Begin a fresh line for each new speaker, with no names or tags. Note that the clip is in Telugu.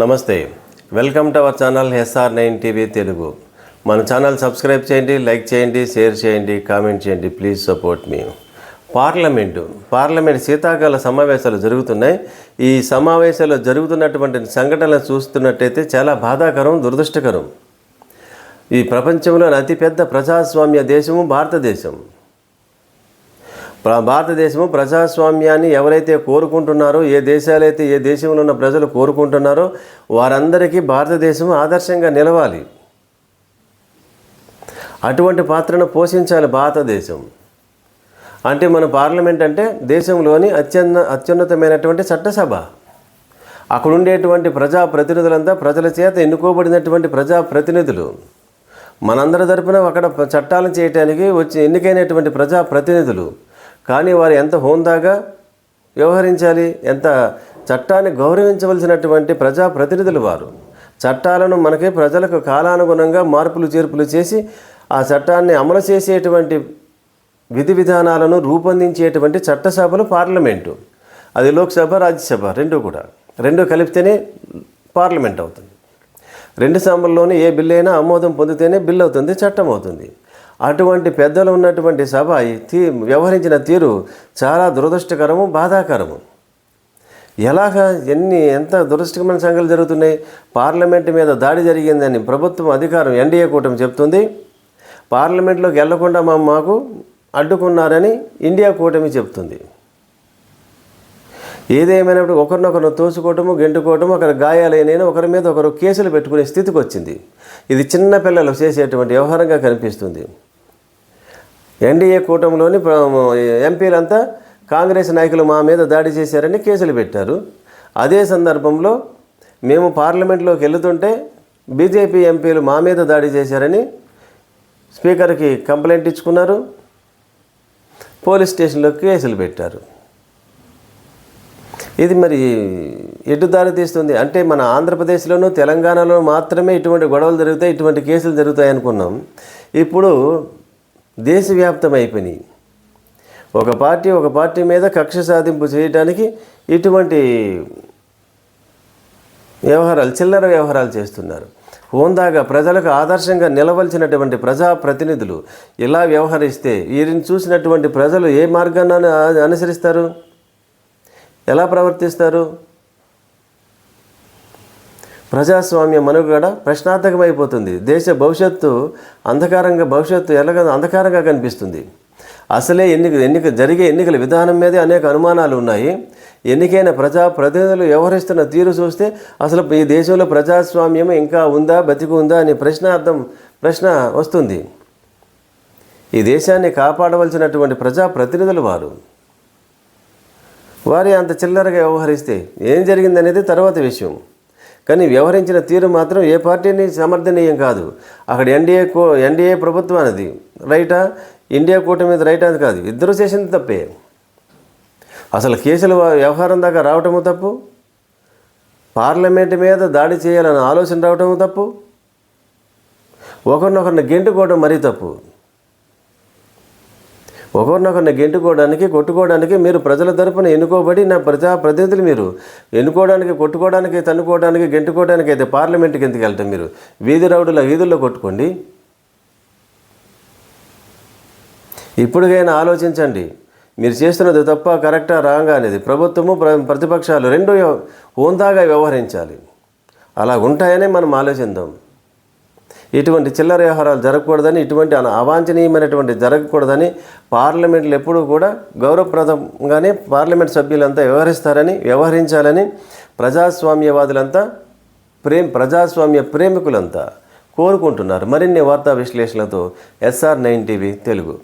నమస్తే welcome to our channel SR nine TV Telugu మన ఛానల్ సబ్స్క్రైబ్ చేయండి లైక్ చేయండి షేర్ చేయండి కామెంట్ చేయండి ప్లీజ్ సపోర్ట్ మీ పార్లమెంటు పార్లమెంట్ శీతాకాల సమావేశాలు జరుగుతున్నాయి ఈ సమావేశాలు జరుగుతున్నటువంటి సంఘటనలు చూస్తున్నట్టయితే చాలా బాధాకరం దురదృష్టకరం ఈ ప్రపంచంలోని అతిపెద్ద ప్రజాస్వామ్య దేశము భారతదేశం భారతదేశము ప్రజాస్వామ్యాన్ని ఎవరైతే కోరుకుంటున్నారో ఏ దేశాలైతే ఏ దేశంలో ఉన్న ప్రజలు కోరుకుంటున్నారో వారందరికీ భారతదేశం ఆదర్శంగా నిలవాలి అటువంటి పాత్రను పోషించాలి భారతదేశం అంటే మన పార్లమెంట్ అంటే దేశంలోని అత్యున్న అత్యున్నతమైనటువంటి చట్టసభ అక్కడ ఉండేటువంటి ప్రజాప్రతినిధులంతా ప్రజల చేత ఎన్నుకోబడినటువంటి ప్రజాప్రతినిధులు మనందరి తరపున అక్కడ చట్టాలను చేయటానికి వచ్చి ఎన్నికైనటువంటి ప్రజాప్రతినిధులు కానీ వారు ఎంత హోందాగా వ్యవహరించాలి ఎంత చట్టాన్ని గౌరవించవలసినటువంటి ప్రజాప్రతినిధులు వారు చట్టాలను మనకి ప్రజలకు కాలానుగుణంగా మార్పులు చేర్పులు చేసి ఆ చట్టాన్ని అమలు చేసేటువంటి విధి విధానాలను రూపొందించేటువంటి చట్టసభలు పార్లమెంటు అది లోక్సభ రాజ్యసభ రెండు కూడా రెండు కలిపితేనే పార్లమెంట్ అవుతుంది రెండు సభల్లోనే ఏ బిల్లు అయినా ఆమోదం పొందితేనే బిల్లు అవుతుంది చట్టం అవుతుంది అటువంటి పెద్దలు ఉన్నటువంటి సభ తీ వ్యవహరించిన తీరు చాలా దురదృష్టకరము బాధాకరము ఎలాగ ఎన్ని ఎంత దురదృష్టకరమైన సంఘాలు జరుగుతున్నాయి పార్లమెంట్ మీద దాడి జరిగిందని ప్రభుత్వం అధికారం ఎన్డీఏ కూటమి చెప్తుంది పార్లమెంట్లోకి వెళ్లకుండా మా మాకు అడ్డుకున్నారని ఇండియా కూటమి చెప్తుంది ఏదేమైనప్పుడు ఒకరినొకరు తోసుకోవటము గెంటుకోవటము ఒకరి గాయాలైన ఒకరి మీద ఒకరు కేసులు పెట్టుకునే స్థితికి వచ్చింది ఇది చిన్నపిల్లలు చేసేటువంటి వ్యవహారంగా కనిపిస్తుంది ఎన్డీఏ కూటమిలోని ఎంపీలంతా కాంగ్రెస్ నాయకులు మా మీద దాడి చేశారని కేసులు పెట్టారు అదే సందర్భంలో మేము పార్లమెంట్లోకి వెళ్తుంటే బీజేపీ ఎంపీలు మా మీద దాడి చేశారని స్పీకర్కి కంప్లైంట్ ఇచ్చుకున్నారు పోలీస్ స్టేషన్లోకి కేసులు పెట్టారు ఇది మరి ఎటు దారి తీస్తుంది అంటే మన ఆంధ్రప్రదేశ్లోనూ తెలంగాణలో మాత్రమే ఇటువంటి గొడవలు జరుగుతాయి ఇటువంటి కేసులు జరుగుతాయి అనుకున్నాం ఇప్పుడు దేశవ్యాప్తం అయిపోయినాయి ఒక పార్టీ ఒక పార్టీ మీద కక్ష సాధింపు చేయడానికి ఇటువంటి వ్యవహారాలు చిల్లర వ్యవహారాలు చేస్తున్నారు హోందాగా ప్రజలకు ఆదర్శంగా నిలవలసినటువంటి ప్రజాప్రతినిధులు ఇలా వ్యవహరిస్తే వీరిని చూసినటువంటి ప్రజలు ఏ మార్గాన్ని అనుసరిస్తారు ఎలా ప్రవర్తిస్తారు ప్రజాస్వామ్య మనుగడ ప్రశ్నార్థకమైపోతుంది దేశ భవిష్యత్తు అంధకారంగా భవిష్యత్తు ఎలాగ అంధకారంగా కనిపిస్తుంది అసలే ఎన్నిక ఎన్నిక జరిగే ఎన్నికల విధానం మీదే అనేక అనుమానాలు ఉన్నాయి ఎన్నికైన ప్రజా ప్రతినిధులు వ్యవహరిస్తున్న తీరు చూస్తే అసలు ఈ దేశంలో ప్రజాస్వామ్యం ఇంకా ఉందా బతికి ఉందా అనే ప్రశ్నార్థం ప్రశ్న వస్తుంది ఈ దేశాన్ని కాపాడవలసినటువంటి ప్రజా ప్రతినిధులు వారు వారి అంత చిల్లరగా వ్యవహరిస్తే ఏం జరిగిందనేది తర్వాత విషయం కానీ వ్యవహరించిన తీరు మాత్రం ఏ పార్టీని సమర్థనీయం కాదు అక్కడ ఎన్డీఏ కో ఎన్డీఏ ప్రభుత్వం అనేది రైటా ఇండియా కూటమి మీద రైట్ అది కాదు ఇద్దరు చేసింది తప్పే అసలు కేసుల వ్యవహారం దాకా రావటము తప్పు పార్లమెంట్ మీద దాడి చేయాలన్న ఆలోచన రావటము తప్పు ఒకరినొకరిని గెంటుకోవడం మరీ తప్పు ఒకరినొకరిని గెంటుకోవడానికి కొట్టుకోవడానికి మీరు ప్రజల తరపున ఎన్నుకోబడి నా ప్రజాప్రతినిధులు మీరు ఎన్నుకోవడానికి కొట్టుకోవడానికి తన్నుకోవడానికి గెంటుకోవడానికి అయితే పార్లమెంట్కి ఎందుకు వెళ్తాం మీరు వీధి రౌడుల వీధుల్లో కొట్టుకోండి ఇప్పటికైనా ఆలోచించండి మీరు చేస్తున్నది తప్ప కరెక్టా రాగా అనేది ప్రభుత్వము ప్రతిపక్షాలు రెండు హోందాగా వ్యవహరించాలి అలా ఉంటాయనే మనం ఆలోచిద్దాం ఇటువంటి చిల్లర వ్యవహారాలు జరగకూడదని ఇటువంటి అవాంఛనీయమైనటువంటి జరగకూడదని పార్లమెంట్లు ఎప్పుడూ కూడా గౌరవప్రదంగానే పార్లమెంట్ సభ్యులంతా వ్యవహరిస్తారని వ్యవహరించాలని ప్రజాస్వామ్యవాదులంతా ప్రేమ్ ప్రజాస్వామ్య ప్రేమికులంతా కోరుకుంటున్నారు మరిన్ని వార్తా విశ్లేషణలతో ఎస్ఆర్ నైన్ టీవీ తెలుగు